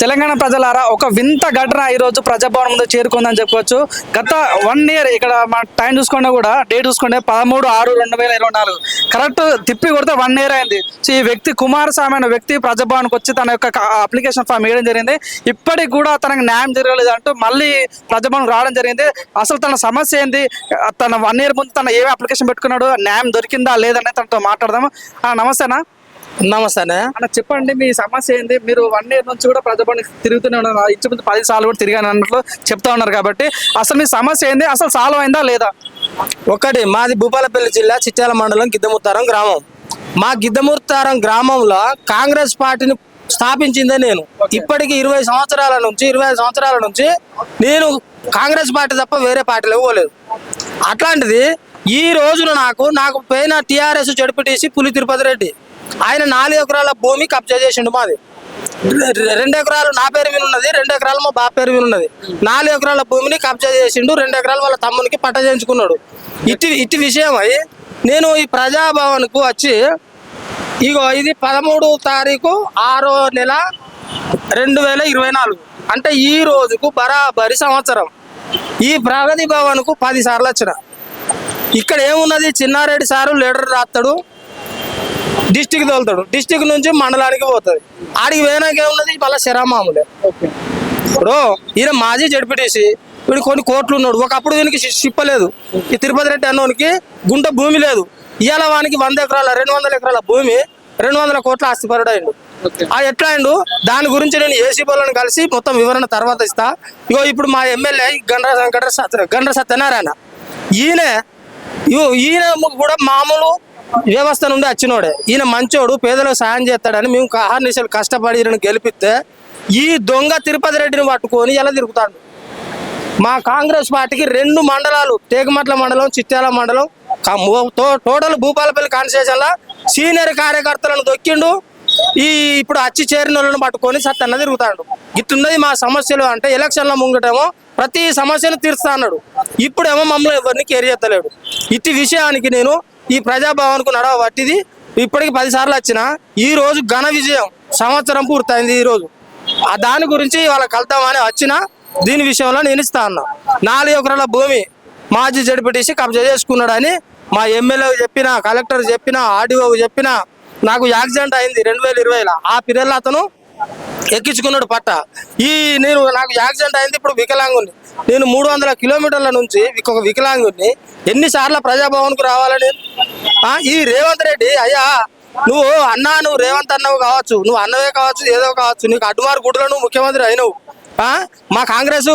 తెలంగాణ ప్రజలారా ఒక వింత ఘటన ఈ రోజు ప్రజాభవన్ ముందు చేరుకుందని చెప్పుకోవచ్చు. గత వన్ ఇయర్ ఇక్కడ మన టైం చూసుకుంటే కూడా డేట్ చూసుకుంటే పదమూడు ఆరు రెండు వేల ఇరవై నాలుగు. కరెక్ట్ తిప్పి కొడితే వన్ ఇయర్ అయింది. సో ఈ వ్యక్తి కుమారస్వామి అనే వ్యక్తి ప్రజాభవన్కి వచ్చి తన యొక్క అప్లికేషన్ ఫామ్ వేయడం జరిగింది. ఇప్పటికి కూడా తనకు న్యాయం జరగలేదు అంటూ మళ్ళీ ప్రజాభవన్ రావడం జరిగింది. అసలు తన సమస్య ఏంది? తన వన్ ఇయర్ ముందు తన ఏ అప్లికేషన్ పెట్టుకున్నాడు? న్యాయం దొరికిందా లేదనే తనతో మాట్లాడదాము. ఆ, నమస్తేనా నమస్తే అన్న చెప్పండి మీ సమస్య ఏంది? మీరు వన్ ఇయర్ నుంచి కూడా ప్రజాభవన్ తిరుగుతూనే ఉన్నారు. ఇంచుమించు పది సార్లు కూడా తిరిగాను అన్నట్లు చెప్తా ఉన్నారు కాబట్టి అసలు మీ సమస్య ఏంది? అసలు సాల్వ్ అయిందా లేదా? ఒకటి మాది భూపాలపల్లి జిల్లా చిట్యాల మండలం గిద్దముత్తారం గ్రామం. మా గిద్దముత్తారం గ్రామంలో కాంగ్రెస్ పార్టీని స్థాపించిందే నేను. ఇప్పటికి ఇరవై సంవత్సరాల నుంచి ఇరవై ఐదు సంవత్సరాల నుంచి నేను కాంగ్రెస్ పార్టీ తప్ప వేరే పార్టీలో పోలేదు అట్లాంటిది ఈ రోజున నాకు నాకు పోయిన టీఆర్ఎస్ జడ్పీటీసీ పులి తిరుపతి రెడ్డి. ఆయన నాలుగు ఎకరాల భూమి కబ్జా చేసిండు మాది. రెండు ఎకరాలు నా పేరు మీద ఉన్నది రెండు ఎకరాలు మా బాబు పేరు మీద ఉన్నది. నాలుగు ఎకరాల భూమిని కబ్జా చేసిండు రెండు ఎకరాలు వాళ్ళ తమ్మునికి పట్ట చేయించుకున్నాడు. ఇటు ఇటు విషయం అయి నేను ఈ ప్రజాభవన్కు వచ్చి ఇగో ఇది పదమూడు తారీఖు ఆరో నెల రెండు వేల ఇరవై నాలుగు. అంటే ఈ రోజుకు బరాబరి సంవత్సరం. ఈ ప్రగతి భవన్కు పది సార్లు వచ్చిన. ఇక్కడ ఏమున్నది? చిన్నారెడ్డి సారు లీడర్ రాస్తాడు డిస్టిక్ తోలుతాడు డిస్టిక్ నుంచి మండలానికి పోతుంది. ఆడికి పోయినాక ఏమున్నది? మళ్ళీ శరామాములే. ఇప్పుడు ఈయన మాజీ జడ్పీటీసీ. వీడు కొన్ని కోట్లు ఉన్నాడు. ఒకప్పుడు వీనికి చిప్పలేదు ఈ తిరుపతి రెడ్డి అన్నోనికి గుంట భూమి లేదు. ఇవాళ వానికి వంద ఎకరాల రెండు వందల ఎకరాల భూమి రెండు వందల కోట్ల ఆస్తిపరుడు అయిండు ఆ ఎట్లా అయిండు దాని గురించి నేను ఏసీ బోలను కలిసి మొత్తం వివరణ తర్వాత ఇస్తా. ఇగో ఇప్పుడు మా ఎమ్మెల్యే గండ్ర గండ్ర సత్య గండ్ర సత్యనారాయణ. ఈయన ఇగో ఈయన కూడా మామూలు వ్యవస్థ నుండి వచ్చినోడే ఈయన మంచోడు పేదలకు సాయం చేస్తాడని మేము అహర్నిశలు కష్టపడి ఈయనను గెలిపిస్తే ఈ దొంగ తిరుపతి రెడ్డిని పట్టుకొని ఎలా తిరుగుతాడు? మా కాంగ్రెస్ పార్టీకి రెండు మండలాలు తేగమట్ల మండలం చిట్యాల మండలం తో- టోటల్ భూపాలపల్లి కాన్స్టిట్యూషన్లో సీనియర్ కార్యకర్తలను దొక్కిండు. ఈ ఇప్పుడు అచ్చి చేరిన వాళ్ళని పట్టుకొని సత్తన్న తిరుగుతాడు. ఇట్లున్నది మా సమస్యలు అంటే ఎలక్షన్ల ముంగటేమో ప్రతి సమస్యను తీరుస్తా అన్నాడు. ఇప్పుడేమో మమ్మల్ని ఎవరిని కేర్ చేస్తలేడు. ఇట్టి విషయానికి నేను ఈ ప్రజాభవన్కు నడవ పట్టిది. ఇప్పటికి పది సార్లు వచ్చిన ఈ రోజు ఘన విజయం సంవత్సరం పూర్తయింది ఈ రోజు. ఆ దాని గురించి వాళ్ళకి కలుతామని వచ్చిన దీని విషయంలో నేను ఇస్తా అన్నా. నాలుగు ఎకరాల భూమి మాజీ జడిపెట్టేసి కబ్జా చేసుకున్నాడని మా ఎమ్మెల్యే చెప్పిన కలెక్టర్ చెప్పిన ఆర్డీఓ చెప్పిన నాకు యాక్సిడెంట్ అయింది రెండు వేల ఇరవైలో. ఆ పిల్లలు అతను ఎక్కించుకున్నాడు పట్ట. ఈ నేను నాకు యాక్సిడెంట్ అయింది ఇప్పుడు వికలాంగుని నేను మూడు వందల కిలోమీటర్ల నుంచి ఒక వికలాంగుని ఎన్నిసార్లు ప్రజాభవన్కు రావాలని ఆ, ఈ రేవంత్ రెడ్డి అయ్యా నువ్వు అన్నా నువ్వు రేవంత్ అన్నవు కావచ్చు నువ్వు అన్నవే కావచ్చు ఏదో కావచ్చు నీకు అడ్డుమారు గుడ్లను నువ్వు ముఖ్యమంత్రి అయినవు. మా కాంగ్రెస్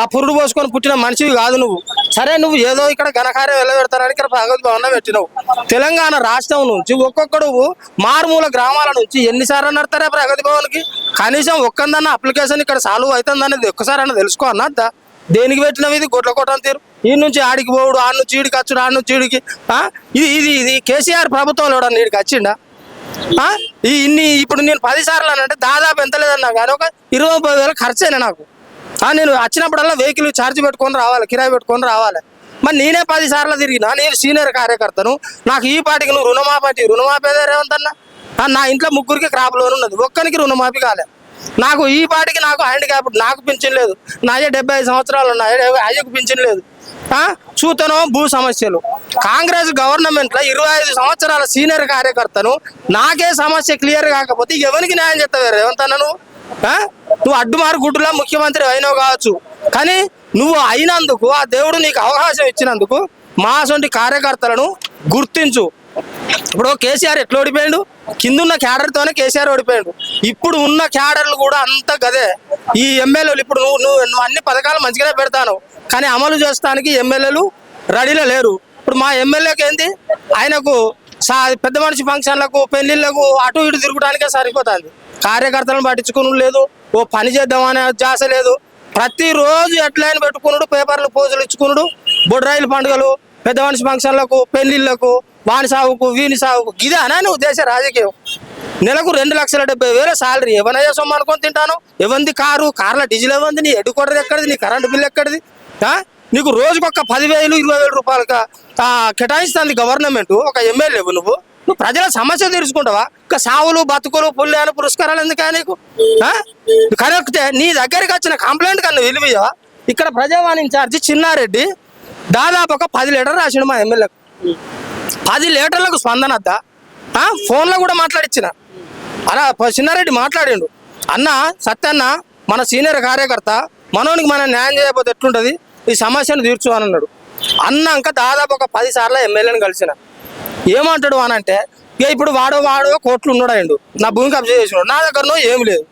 ఆ పురుడు పోసుకొని పుట్టిన మనిషివి కాదు నువ్వు. సరే నువ్వు ఏదో ఇక్కడ ఘనకార్యం వెళ్ళబెడతానని ఇక్కడ భగవద్భవన పెట్టినావు. తెలంగాణ రాష్ట్రం నుంచి ఒక్కొక్కడు మారుమూల గ్రామాల నుంచి ఎన్నిసార్లు నడతారా ప్రగతి భవన్కి కనీసం ఒక్కందన్న అప్లికేషన్ ఇక్కడ సాల్వ్ అవుతుందనేది ఒక్కసారి అన్న తెలుసుకో అన్న దేనికి పెట్టినవి ఇది? గొడ్ల కొట్టం తీరు. ఈ నుంచి ఆడికి పోవుడు ఆడ నుంచి ఈడికి వచ్చుడు ఆడ నుంచి ఈడికి ఇది ఇది ఇది కేసీఆర్ ప్రభుత్వంలో ఎవడన్నా ఈడికి వచ్చిండా? ఈ ఇన్ని ఇప్పుడు నేను పది సార్లు అంటే దాదాపు ఎంత లేదన్నా కానీ ఒక ఇరవై ముప్పై వేల ఖర్చు నాకు? నేను వచ్చినప్పుడల్లా వెహికల్ ఛార్జ్ పెట్టుకొని రావాలి కిరాయి పెట్టుకొని రావాలి. మరి నేనే పది సార్లు తిరిగినా నేను సీనియర్ కార్యకర్తను నాకు ఈ పాటికి నువ్వు రుణమాపి రుణమాపేదే రేవంతన్నా? నా ఇంట్లో ముగ్గురికి క్రాప్ లోన్ ఉన్నది ఒక్కరికి రుణమాఫీ కాలే. నాకు ఈ పాటికి నాకు హ్యాండిక్యాప్ నాకు పింఛన్ లేదు. నాయే డెబ్బై ఐదు సంవత్సరాలు ఉన్నాయి అయ్యకు పింఛన్ లేదు. చూతను భూ సమస్యలు. కాంగ్రెస్ గవర్నమెంట్లో ఇరవై ఐదు సంవత్సరాల సీనియర్ కార్యకర్తను నాకే సమస్య క్లియర్ కాకపోతే ఎవరికి న్యాయం చెప్తావు రేవంత్ అన్న నువ్వు ఆ? నువ్వు అడ్డుమారు గుడ్డులా ముఖ్యమంత్రి అయినావు కావచ్చు. కానీ నువ్వు అయినందుకు ఆ దేవుడు నీకు అవకాశం ఇచ్చినందుకు మా సొంటి కార్యకర్తలను గుర్తించు. ఇప్పుడు కేసీఆర్ ఎట్లా ఓడిపోయాడు? కిందున్న క్యాడర్తోనే కేసీఆర్ ఓడిపోయాడు. ఇప్పుడు ఉన్న క్యాడర్లు కూడా అంత గదే. ఈ ఎమ్మెల్యేలు ఇప్పుడు నువ్వు నువ్వు నువ్వు అన్ని పథకాలు మంచిగానే పెడతాను. కానీ అమలు చేస్తానికి ఎమ్మెల్యేలు రెడీలో లేరు. ఇప్పుడు మా ఎమ్మెల్యేకి ఏంది? ఆయనకు సా పెద్ద మనిషి ఫంక్షన్లకు పెళ్ళిళ్ళకు అటు ఇటు తిరగడానికే సరిపోతుంది. కార్యకర్తలను పట్టించుకుని లేదు. ఓ పని చేద్దామనే జాస లేదు. ప్రతిరోజు ఎట్లయిన పెట్టుకున్నాడు పేపర్లు పోజులు ఇచ్చుకున్నాడు బొడ్రాయిల పండుగలు పెద్ద మనిషి ఫంక్షన్లకు పెళ్ళిళ్ళకు వాని సాగుకు వీని సాగుకు ఇదేనా నువ్వు దేశ రాజకీయం? నెలకు రెండు లక్షల డెబ్బై వేల సాలరీ ఎవరైనా సొమ్ము అనుకొని తింటాను? ఎవంది కారు? కార్ల డీజిల్ ఇవ్వంది నీ ఎడ్డుకోడది ఎక్కడిది? నీ కరెంట్ బిల్ ఎక్కడిది? నీకు రోజుకొక పదివేలు ఇరవై వేల రూపాయలు కేటాయిస్తుంది గవర్నమెంట్ ఒక ఎమ్మెల్యే నువ్వు. నువ్వు ప్రజల సమస్య తీర్చుకుంటావా? ఇంకా సావులు బతుకులు పుల్యాలు పురస్కారాలు ఎందుకా నీకు? కరెక్టే నీ దగ్గరికి వచ్చిన కంప్లైంట్ కన్నా విలువయా ఇక్కడ ప్రజావాణి ఇన్ఛార్జి చిన్నారెడ్డి దాదాపు ఒక పది లీటర్ రాసిండు మా ఎమ్మెల్యేకు పది లీటర్లకు స్పందన అద్దా ఫోన్లో కూడా మాట్లాడిచ్చిన. అలా చిన్నారెడ్డి మాట్లాడిండు. అన్న సత్యన్న మన సీనియర్ కార్యకర్త మనోనికి మనం న్యాయం చేయకపోతే ఎట్లుంటుంది? ఈ సమస్యను తీర్చు అని అన్నాడు. అన్నాక దాదాపు ఒక పది సార్లు ఎమ్మెల్యేని కలిసిన. ఏమంటాడు అని అంటే ఇక ఇప్పుడు వాడో వాడో కోట్లు ఉన్నాడు నా భూమి కబ్జా చేసినాడు. నా దగ్గరనో ఏం లేదు.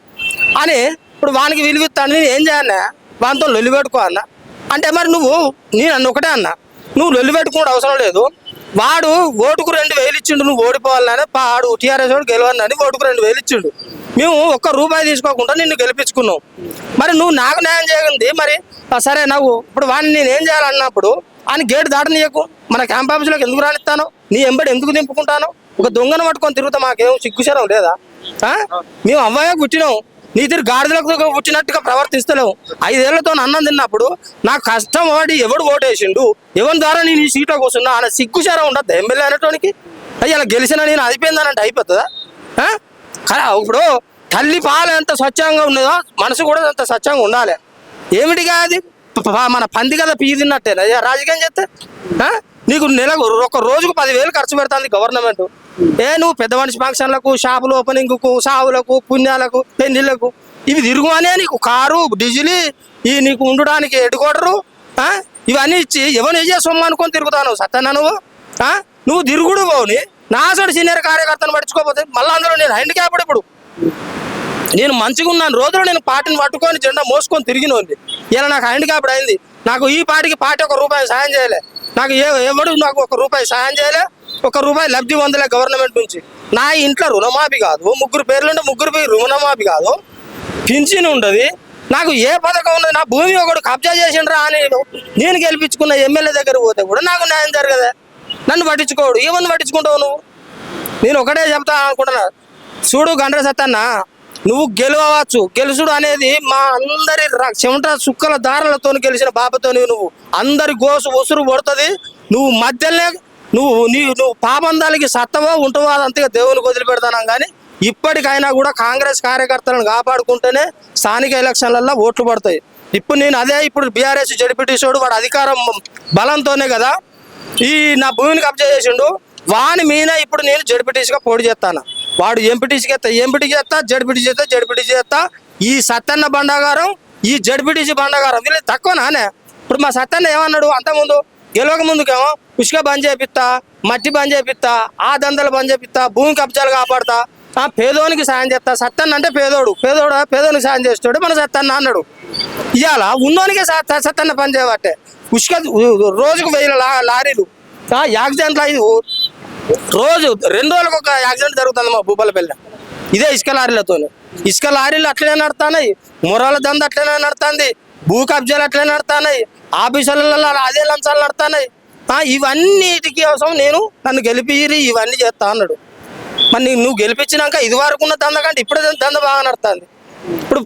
అని ఇప్పుడు వానికి విలువిస్తాను. నేను ఏం చేయాలన్నా? వానితో లొల్లి పెట్టుకో అన్న. అంటే మరి నువ్వు నేను అన్న ఒకటే అన్న. నువ్వు లొల్లి పెట్టుకోవడం అవసరం లేదు. వాడు ఓటుకు రెండు వేలు ఇచ్చిండు నువ్వు ఓడిపోవాలని పాడు టీఆర్ఎస్ వాడు గెలవాలని ఓటుకు రెండు వేలు ఇచ్చిండు. మేము ఒక్క రూపాయి తీసుకోకుండా నిన్ను గెలిపించుకున్నాం. మరి నువ్వు నాకు న్యాయం చేయగలింది మరి. సరే నువ్వు ఇప్పుడు వాడిని నేను ఏం చేయాలన్నప్పుడు ఆయన గేట్ దాటనీయకు. మన క్యాంప్ ఆఫీస్లోకి ఎందుకు రానిస్తాను? నీ ఎంబడి ఎందుకు దింపుకుంటాను? ఒక దొంగను పట్టుకొని తిరుగుతా మాకేం సిగ్గుశరం లేదా? మేము అమ్మాయి పుట్టినాం నీ తిరిగి గాడిదలకు పుట్టినట్టుగా ప్రవర్తిస్తలేవు ఐదేళ్ళతో అన్నం తిన్నప్పుడు నాకు కష్టం వాడి ఎవడు ఓటేసిండు? ఎవరి ద్వారా నేను ఈ సీట్లో కూర్చున్నా? ఆయన సిగ్గుశరం ఉండద్దు ఎమ్మెల్యే అనేటోనికి? అయ్యి అలా గెలిచిన నేను అయిపోయిందనంటే అయిపోతుందా? కా- ఇప్పుడు తల్లి పాలు ఎంత స్వచ్ఛంగా ఉన్నదో మనసు కూడా అంత స్వచ్ఛంగా ఉండాలి. ఏమిటిగా అది? మన పంది కదా పీ తిన్నట్టే రాజకీయం చేస్తే? నీకు నెలకు ఒక రోజుకు పదివేలు ఖర్చు పెడుతుంది గవర్నమెంట్ ఏ నువ్వు పెద్ద మనిషి ఫంక్షన్లకు షాపులు ఓపెనింగ్కు సావులకు పుణ్యాలకు పెళ్ళిళ్ళకు ఇవి తిరుగుమనే నీకు కారు డీజిల్ ఈ నీకు ఉండడానికి ఎడుకోడరు ఇవన్నీ ఇచ్చి ఎవరిని ఇచ్చే సొమ్ము అనుకొని తిరుగుతాను సత్యన్న నువ్వు? నువ్వు తిరుగుడు పోని నాసోడు సీనియర్ కార్యకర్తను పడుచుకోపోతే మళ్ళీ అందరూ నేను హ్యాండిక్యాప్డ్ ఇప్పుడు. నేను మంచిగా ఉన్నాను రోజులు నేను పార్టీని పట్టుకొని జెండా మోసుకొని తిరిగినోంది ఇలా నాకు హ్యాండిక్యాప్డ్ అయింది. నాకు ఈ పార్టీకి పార్టీ ఒక రూపాయి సాయం చేయలే. నాకు ఏ ఎవడు నాకు ఒక రూపాయి సాయం చేయలే. ఒక రూపాయి లబ్ధి పొందలే గవర్నమెంట్ నుంచి. నా ఇంట్లో రుణమాఫీ కాదు. ముగ్గురు పేర్లుంటే ముగ్గురు పేరు రుణమాఫీ కాదు. పింఛన్ ఉండదు. నాకు ఏ పథకం ఉన్నది నా భూమి ఒకడు కబ్జా చేసిండ్రా అని నేను గెలిపించుకున్న ఎమ్మెల్యే దగ్గర పోతే కూడా నాకు న్యాయం జరగదే. నన్ను పట్టించుకోడు. ఏమని పట్టించుకుంటావు నువ్వు? నేను ఒకటే చెప్తా అనుకుంటున్నా. చూడు గండ్ర సత్తన్న నువ్వు గెలవచ్చు గెలుచుడు అనేది మా అందరి చెమట సుక్కల దారులతో గెలిచిన బాబతో నువ్వు. అందరి గోసు ఉసురు పడుతుంది నువ్వు మధ్యలోనే నువ్వు నీ నువ్వు పాపందాలకి సత్తవో ఉంటవో అదంతగా దేవునికి వదిలిపెడతానం కానీ ఇప్పటికైనా కూడా కాంగ్రెస్ కార్యకర్తలను కాపాడుకుంటేనే స్థానిక ఎలక్షన్లలో ఓట్లు పడతాయి. ఇప్పుడు నేను అదే ఇప్పుడు బీఆర్ఎస్ జడిపిటీసోడు వాడు అధికారం బలంతోనే కదా ఈ నా భూమిని కబ్జా చేసిండు వాని మీద ఇప్పుడు నేను జడ్పీటీసీగా పోటీ చేస్తాను? వాడు ఎంపీటీసీకి ఎత్తా ఎంపీటీ చేస్తా జడిపిటీ చేస్తా జడిపిటీ చేస్తా ఈ సత్తన్న బండాగారం ఈ జడిపిటీసీ బండాగారం వీళ్ళు తక్కువ నానే ఇప్పుడు మా సత్తన్న ఏమన్నాడు అంతకుముందు గెలవక ముందుకేమో ఇసుక బంద్ చేపిస్తా మట్టి బంద్ చేపిస్తా ఆ దందలు బంద్ చేపిస్తా భూమి కబ్జాలు కాపాడతా. ఆ పేదోనికి సాయం చేస్తా. సత్తన్న అంటే పేదోడు. పేదోడు? పేదోనికి సాయం చేస్తాడు మన సత్తన్న అన్నాడు. ఇవాళ ఉన్నోనికే సత్తన్న పని చేయబట్టే. ఉసుక రోజుకు వెయ్యి లారీలు. ఆ యాక్సిడెంట్లు రోజు రెండు రోజులకు ఒక యాక్సిడెంట్ జరుగుతుంది మా భూపాలపల్లి. ఇదే ఇసుక లారీలతో ఇసుక లారీలు అట్లనే నడుతున్నాయి. మొరాల దంద అట్లనే నడుతుంది. భూ కబ్జాలు అట్లనే నడుతున్నాయి. ఆఫీసులలో అదే లంచాలు నడుతున్నాయి. ఇవన్నిటికి కోసం నేను నన్ను గెలిపిరి ఇవన్నీ చేస్తా అన్నాడు. మరి నువ్వు గెలిపించినాక ఇది వరకు ఉన్న దంద కంటే ఇప్పుడే దంద బాగా నడుతుంది. ఇప్పుడు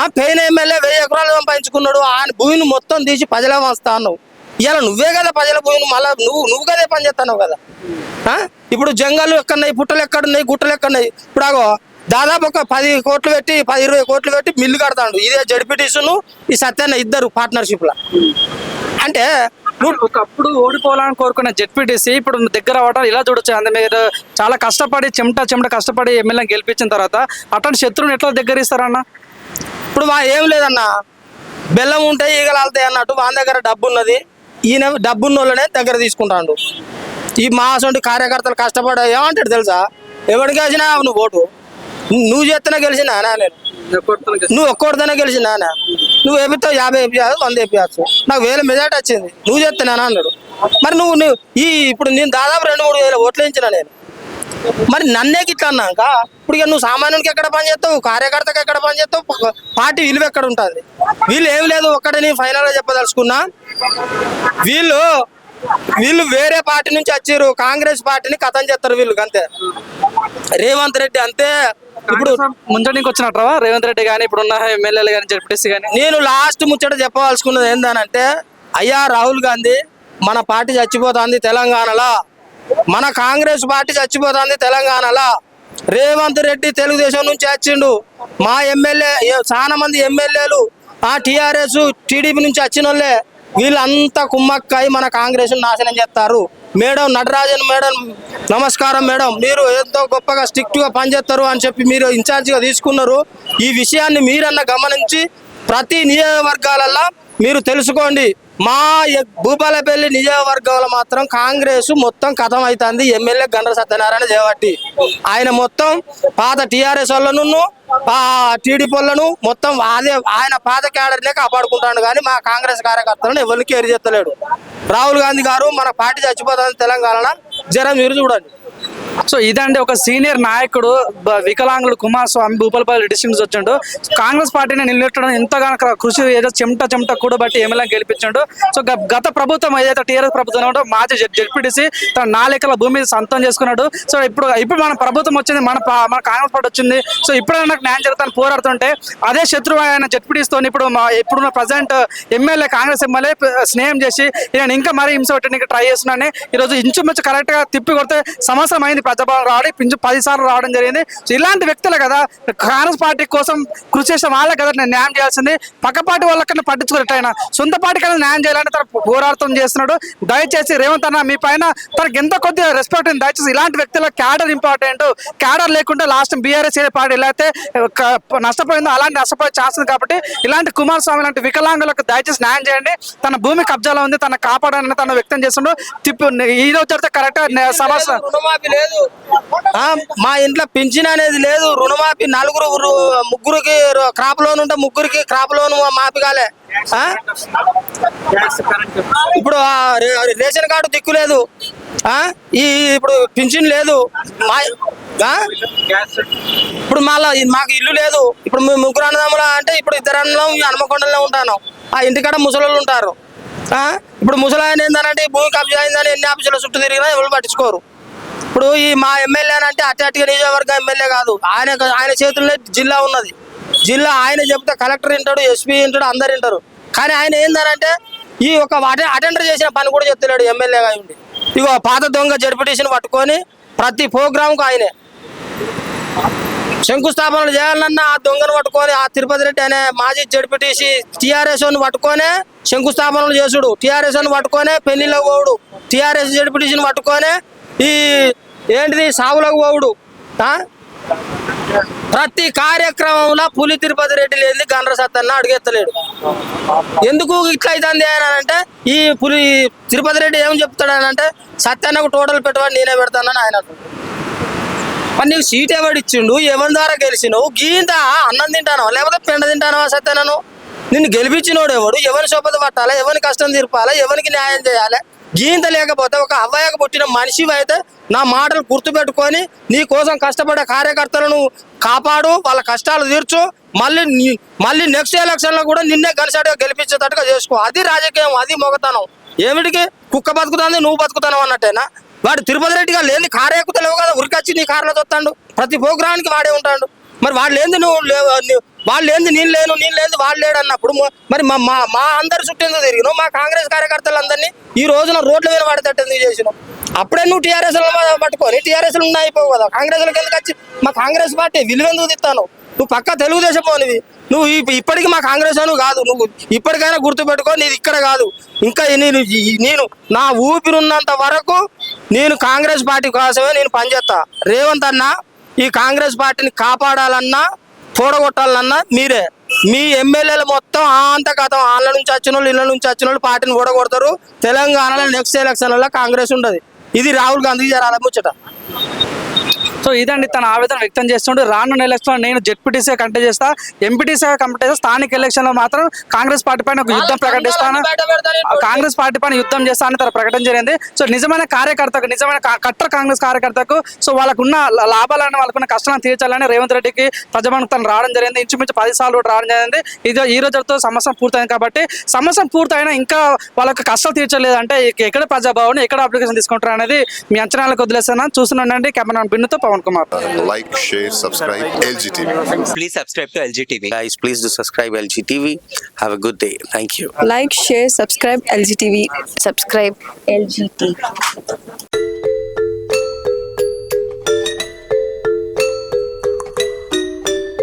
ఆ పెయిన్ ఎమ్మెల్యే వెయ్యి ఎకరాలు సంపాదించుకున్నాడు ఆయన భూమిని మొత్తం తీసి ప్రజలే వస్తా అన్నావు. ఇవాళ నువ్వే కదా ప్రజల భూమిని మళ్ళీ నువ్వు నువ్వు కదే పని చేస్తున్నావు కదా. ఇప్పుడు జంగలు ఎక్కడున్నాయి పుట్టలు ఎక్కడున్నాయి గుట్టలు ఎక్కడున్నాయి? ఇప్పుడు ఆగో దాదాపు ఒక పది కోట్లు పెట్టి పది ఇరవై కోట్లు పెట్టి మిల్లు కడతాడు. ఇదే జడిపిటీసును ఈ సత్యాన్న ఇద్దరు పార్ట్నర్షిప్ లా. అంటే నువ్వు ఒకప్పుడు ఓడిపోవాలని కోరుకున్న జెడ్పీటీసీ ఇప్పుడు దగ్గర అవ్వటం ఇలా చూడొచ్చు. అందు మీరు చాలా కష్టపడి చెమట చెమట కష్టపడి ఎమ్మెల్యే గెలిపించిన తర్వాత అటువంటి శత్రువుని ఎట్లా దగ్గర ఇస్తారన్న ఇప్పుడు మా ఏం లేదన్న. బెల్లం ఉంటే ఈగలు అన్నట్టు వాళ్ళ దగ్గర డబ్బు ఉన్నది ఈయన డబ్బున్న వాళ్ళనే దగ్గర తీసుకుంటాడు. ఈ మా అసొంటి కార్యకర్తలు కష్టపడ ఏమంటాడు తెలుసా? ఎవరికి వేసినా నువ్వు ఓటు. నువ్వు చేస్తేనే గెలిచినా నేను. నువ్వు ఒక్కొక్కదానే గెలిచి నాన్న. నువ్వు వేపిస్తావు యాభై వేపించావు వంద వేపించచ్చు నాకు వేల మెజార్టీ వచ్చింది. నువ్వు చేస్తున్నానా అన్నాడు. మరి నువ్వు నువ్వు ఈ ఇప్పుడు నేను దాదాపు రెండు మూడు వేల ఓట్లు వేయించిన నేను. మరి నన్నే గిట్లా అన్నాక ఇప్పుడు ఇక నువ్వు సామాన్యునికి ఎక్కడ పని చేస్తావు? కార్యకర్తకి ఎక్కడ పని చేస్తావు? పార్టీ విలువ ఎక్కడ ఉంటుంది? వీళ్ళు ఏం లేదు ఒక్కడని ఫైనల్గా చెప్పదలుచుకున్నా. వీళ్ళు వీళ్ళు వేరే పార్టీ నుంచి వచ్చారు కాంగ్రెస్ పార్టీని కథం చేస్తారు వీళ్ళు అంతే. రేవంత్ రెడ్డి అంతే. ఇప్పుడు ముంచడానికి వచ్చినట్రా రేవంత్ రెడ్డి కానీ ఇప్పుడున్న ఎమ్మెల్యేలు కానీ జెడ్పీటీసీ కానీ నేను లాస్ట్ ముచ్చట చెప్పవలసుకున్నది ఏందనంటే అయ్యా రాహుల్ గాంధీ మన పార్టీ చచ్చిపోతుంది తెలంగాణలో. మన కాంగ్రెస్ పార్టీ చచ్చిపోతుంది తెలంగాణలో. రేవంత్ రెడ్డి తెలుగుదేశం నుంచి వచ్చిండు. మా ఎమ్మెల్యే చాలా మంది ఎమ్మెల్యేలు ఆ టిఆర్ఎస్ టీడీపీ నుంచి వచ్చిన వాళ్ళే వీళ్ళంతా కుమ్మక్కై మన కాంగ్రెస్ నాశనం చేస్తారు. మేడం నటరాజన్ మేడం నమస్కారం మేడం. మీరు ఎంతో గొప్పగా స్ట్రిక్ట్గా పనిచేస్తారు అని చెప్పి మీరు ఇన్ఛార్జ్గా తీసుకున్నారు. ఈ విషయాన్ని మీరన్న గమనించి ప్రతి నియోజకవర్గాలల్లో మీరు తెలుసుకోండి. మా భూపాలపల్లి నియోజకవర్గంలో మాత్రం కాంగ్రెస్ మొత్తం కథం అవుతుంది ఎమ్మెల్యే గండ్ర సత్యనారాయణ చేపట్టి ఆయన మొత్తం పాత టీఆర్ఎస్ వాళ్ళను ఆ టీడీపీ వాళ్ళను మొత్తం అదే ఆయన పాత క్యాడర్నే కాపాడుకుంటాడు కానీ మా కాంగ్రెస్ కార్యకర్తలను ఎవరికి ఎరిజెత్తలేడు రాహుల్ గాంధీ గారు మన పార్టీ చచ్చిపోతుంది తెలంగాణ జ్వరం మీరు చూడండి. సో ఇదండి ఒక సీనియర్ నాయకుడు వికలాంగుడు కుమార్ స్వామి భూపాలపల్లి డిస్ట్రిక్ట్ వచ్చిండు. కాంగ్రెస్ పార్టీని నిలబెట్టడం ఎంతగానో క- కృషి ఏదో చెమట చెమట కూడబట్టి ఎమ్మెల్యే గెలిపించాడు. సో గత ప్రభుత్వం ఏదైతే టీఆర్ఎస్ ప్రభుత్వం ఉందో మాజీ జెడ్పీటీసీ తన నాలుగు భూమి సొంతం చేసుకున్నాడు. సో ఇప్పుడు ఇప్పుడు మన ప్రభుత్వం వచ్చింది మన మన కాంగ్రెస్ పార్టీ వచ్చింది. సో ఇప్పుడైనా నాకు న్యాయం జరుగుతాను పోరాడుతుంటే అదే శత్రువు ఆయన జెడ్పీటీస్తో ఇప్పుడు మా ఇప్పుడున్న ప్రజెంట్ ఎమ్మెల్యే కాంగ్రెస్ ఎమ్మెల్యే స్నేహం చేసి నేను ఇంకా మరీ హింస పెట్టడానికి ట్రై చేస్తున్నాను ఈరోజు ఇంచుమించు కరెక్ట్గా తిప్పి కొడితే సంవత్సరం అయింది ప్రజాభవన్ రావడం పింఛు పదిసార్లు రావడం జరిగింది. సో ఇలాంటి వ్యక్తులు కదా కాంగ్రెస్ పార్టీ కోసం కృషి చేసిన వాళ్ళే కదా నేను న్యాయం చేయాల్సింది. పక్క పార్టీ వాళ్ళకన్నా పట్టించుకున్నట్టు ఆయన సొంత పార్టీ కన్నా న్యాయం చేయాలని తన పోరాటం చేస్తున్నాడు. దయచేసి రేవంత్ అన్న మీ పైన తనకి ఎంత కొద్దిగా రెస్పెక్ట్ ఉంది దయచేసి ఇలాంటి వ్యక్తుల క్యాడర్ ఇంపార్టెంట్ క్యాడర్ లేకుండా లాస్ట్ బీఆర్ఎస్ ఏ పార్టీ ఎలా అయితే నష్టపోయిందో అలాంటి నష్టపోయే ఛాన్స్ ఉంది కాబట్టి ఇలాంటి కుమారస్వామి లాంటి వికలాంగులకు దయచేసి న్యాయం చేయండి. తన భూమి కబ్జాలో ఉంది తన కాపాడాలని తను వ్యక్తం చేస్తున్నాడు. తిప్పు ఈ రోజు జరిగితే కరెక్ట్ సమస్య రుణమాఫీ లేదు. మా ఇంట్లో పింఛన్ అనేది లేదు రుణమాఫీ నలుగురు ముగ్గురికి క్రాప్ లోన్ ఉంటే ముగ్గురికి క్రాప్ లోన్ మాఫీ కాలే. ఇప్పుడు రేషన్ కార్డు దిక్కు లేదు. ఈ ఇప్పుడు పింఛన్ లేదు. మా ఇప్పుడు మళ్ళా మాకు ఇల్లు లేదు. ఇప్పుడు మేము ముగ్గురు అన్నదమ్ములు అంటే ఇప్పుడు ఇద్దరు అన్నం హనుమకొండలో ఉంటాను. ఆ ఇంటికాడ ముసలోళ్ళు ఉంటారు. ఇప్పుడు ముసలాయన ఏంటంటే భూమి కబ్జా అయిందని ఎన్ని ఆఫీసులో చుట్టూ తిరిగినా ఎవరు పట్టించుకోరు. ఇప్పుడు ఈ మా ఎమ్మెల్యే అంటే అట్టి అట్టిగా నియోజకవర్గం ఎమ్మెల్యే కాదు. ఆయన ఆయన చేతుల్లో జిల్లా ఉన్నది. జిల్లా ఆయన చెప్తే కలెక్టర్ వింటాడు ఎస్పీ వింటాడు అందరు వింటారు. కానీ ఆయన ఏందనంటే ఈ ఒక అటెండర్ చేసిన పని కూడా చెప్తున్నాడు ఎమ్మెల్యేగా ఉండి. ఇగో పాత దొంగ జడ్పీటీసీని పట్టుకొని ప్రతి ప్రోగ్రాంకు ఆయనే. శంకుస్థాపనలు చేయాలన్నా ఆ దొంగను పట్టుకొని ఆ తిరుపతి రెడ్డి అనే మాజీ జడ్పీటీసీ టీఆర్ఎస్ పట్టుకొనే శంకుస్థాపనలు చేసుడు. టీఆర్ఎస్ పట్టుకొనే పెళ్ళిలో పోవుడు. టీఆర్ఎస్ జడ్పీటీసీని పట్టుకొనే ఈ ఏంటిది? సాగులకు పోవుడు. ప్రతి కార్యక్రమంలో పులి తిరుపతి రెడ్డి లేని గండ్ర సత్తన్న అడిగెత్తలేడు. ఎందుకు ఇట్లా అవుతుంది అని అంటే ఈ పులి తిరుపతి రెడ్డి ఏం చెప్తాడు అని అంటే సత్యన్నకు టోటల్ పెట్టవాడు నేనే పెడతానని ఆయన మరి నీకు సీట్ ఎవడు ఇచ్చిండు? ఎవరి ద్వారా గెలిచినావు? గీంత అన్నం తింటానో లేకపోతే పెండ తింటానో సత్యనను నిన్ను గెలిపించినోడు ఎవడు? ఎవరిని సోపత పట్టాలా? ఎవరిని కష్టం తీర్పాలా? ఎవరికి న్యాయం చేయాలి? గీంత లేకపోతే ఒక అవ్వయ్యకు పుట్టిన మనిషి అయితే నా మాటలు గుర్తుపెట్టుకొని నీ కోసం కష్టపడే కార్యకర్తలను కాపాడు వాళ్ళ కష్టాలు తీర్చు మళ్ళీ మళ్ళీ నెక్స్ట్ ఎలక్షన్లో కూడా నిన్నే గనిసాడుగా గెలిపించేటట్టుగా చేసుకో. అది రాజకీయం అది మొగతనం. ఏమిటికి? కుక్క బతుకుతుంది నువ్వు బతుకుతావు అన్నట్టేనా? వాడు తిరుపతి రెడ్డిగా లేని కారు కదా? ఉరికొచ్చి నీ కారులో చూస్తాడు ప్రతి ప్రోగ్రామ్కి వాడే ఉంటాడు. మరి వాడు లేని నువ్వు లేవు వాళ్ళు లేని నేను లేను నేను లేదు వాడు లేడు అన్నప్పుడు మరి మా మా మా అందరి చుట్టూ తిరిగిన మా కాంగ్రెస్ కార్యకర్తలందరినీ ఈ రోజున రోడ్ల మీద పడేటట్టు ఎందుకు చేసినావు అప్పుడే నువ్వు టీఆర్ఎస్ పట్టుకొని టీఆర్ఎస్ ఉన్నాయి అయిపోవు కదా. కాంగ్రెస్లకు ఎందుకు వచ్చి మా కాంగ్రెస్ పార్టీ విలువెందుకు తిత్తాను? నువ్వు పక్క తెలుగుదేశం పోనివి. నువ్వు ఇప్పటికీ ఇప్పటికి మా కాంగ్రెస్ అని కాదు. నువ్వు ఇప్పటికైనా గుర్తుపెట్టుకో నీది ఇక్కడ కాదు. ఇంకా నేను నేను నా ఊపిరున్నంత వరకు నేను కాంగ్రెస్ పార్టీ కోసమే నేను పనిచేస్తా రేవంత్ అన్న ఈ కాంగ్రెస్ పార్టీని కాపాడాలన్నా కూడగొట్టాలన్నా మీరే. మీ ఎమ్మెల్యేలు మొత్తం అంత కథం వాళ్ళ నుంచి వచ్చిన వాళ్ళు ఇళ్ళ నుంచి వచ్చిన వాళ్ళు పార్టీని కూడగొడతారు తెలంగాణలో నెక్స్ట్ ఎలక్షన్లలో కాంగ్రెస్ ఉండదు. ఇది రాహుల్ గాంధీ జరాల ముచ్చట. సో ఇదండి తన ఆవేదన వ్యక్తం చేస్తుండే. రానున్న ఎలక్షన్ నేను జెడ్పీటీసీ కంటెస్ట్ చేస్తా. ఎంపీటీసీ కంటెస్ట్ చేస్తా. స్థానిక ఎలక్షన్లో మాత్రం కాంగ్రెస్ పార్టీ పైన ఒక యుద్ధం ప్రకటిస్తాను కాంగ్రెస్ పార్టీ పైన యుద్ధం చేస్తా అని తన ప్రకటన జరిగింది. సో నిజమైన కార్యకర్తకు నిజమైన కట్టర్ కాంగ్రెస్ కార్యకర్తకు సో వాళ్ళకున్న లాభాలను వాళ్ళకున్న కష్టాలను తీర్చాలని రేవంత్ రెడ్డికి ప్రజాభవన్ తను రావడం జరిగింది. ఇంచుమించు పది సార్లు కూడా రావడం జరిగింది. ఇది ఈ రోజుతో సమస్య పూర్తయింది కాబట్టి సమస్య పూర్తయినా ఇంకా వాళ్ళకి కష్టాలు తీర్చలేదు అంటే ఇక ఎక్కడ ప్రజాభవన్ ఎక్కడ అప్లికేషన్ తీసుకుంటారు అనేది మీ అంచనాలకు వదిలేస్తున్నాను. చూస్తుండండి camera బిన్నుతో Pawan Pawan Kumar. Like, share, subscribe. LG TV. Please subscribe to LG TV. Guys, please do subscribe LG TV. Have a good day. Thank you. Like, share, subscribe LG TV. Subscribe LG TV.